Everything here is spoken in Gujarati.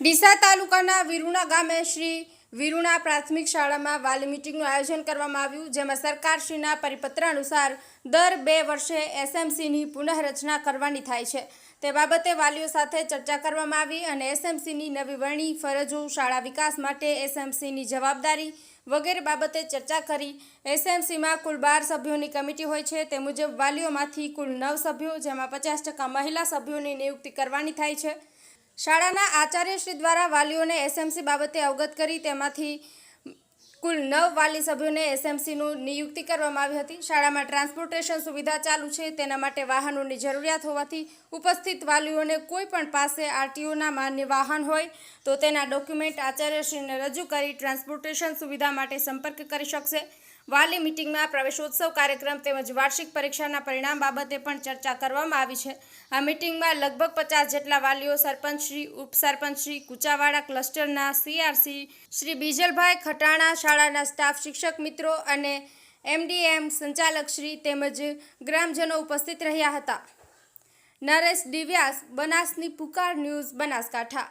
ડીસા તાલુકાના વિરુણા ગામે શ્રી વિરુણા પ્રાથમિક શાળામાં વાલી મીટિંગનું આયોજન કરવામાં આવ્યું, જેમાં સરકારશ્રીના પરિપત્ર અનુસાર દર બે વર્ષે એસએમસીની પુનઃરચના કરવાની થાય છે. તે બાબતે વાલીઓ સાથે ચર્ચા કરવામાં આવી અને એસએમસીની નવી વરણી, ફરજો, શાળા વિકાસ માટે એસએમસીની જવાબદારી વગેરે બાબતે ચર્ચા કરી. એસએમસીમાં કુલ બાર સભ્યોની કમિટી હોય છે. તે મુજબ વાલીઓમાંથી કુલ નવ સભ્યો, જેમાં પચાસ ટકા મહિલા સભ્યોની નિયુક્તિ કરવાની થાય છે. શાળાના આચાર્યશ્રી દ્વારા વાલીઓને એસએમસી બાબતે અવગત કરી તેમાંથી કુલ નવ વાલી સભ્યોને એસએમસીનું નિયુક્તિ કરવામાં આવી હતી. શાળામાં ટ્રાન્સપોર્ટેશન સુવિધા ચાલુ છે, તેના માટે વાહનોની જરૂરિયાત હોવાથી ઉપસ્થિત વાલીઓને કોઈ પણ પાસે આરટીઓના માન્ય વાહન હોય તો તેના ડોક્યુમેન્ટ આચાર્યશ્રીને રજૂ કરી ટ્રાન્સપોર્ટેશન સુવિધા માટે સંપર્ક કરી શકશે. વાલી મિટિંગમાં પ્રવેશોત્સવ કાર્યક્રમ તેમજ વાર્ષિક પરીક્ષાના પરિણામ બાબતે પણ ચર્ચા કરવામાં આવી છે. આ મિટિંગમાં લગભગ પચાસ જેટલા વાલીઓ સરપંચશ્રી ઉપસરપંચશ્રી કુચાવાડા ક્લસ્ટરના સીઆરસી શ્રી બીજલભાઈ ખટાણા, શાળાના સ્ટાફ શિક્ષક મિત્રો અને એમડીએમ સંચાલકશ્રી તેમજ ગ્રામજનો ઉપસ્થિત રહ્યા હતા. નરેશ દિવ્યાસ, બનાસની પુકાર ન્યૂઝ બનાસકાંઠા.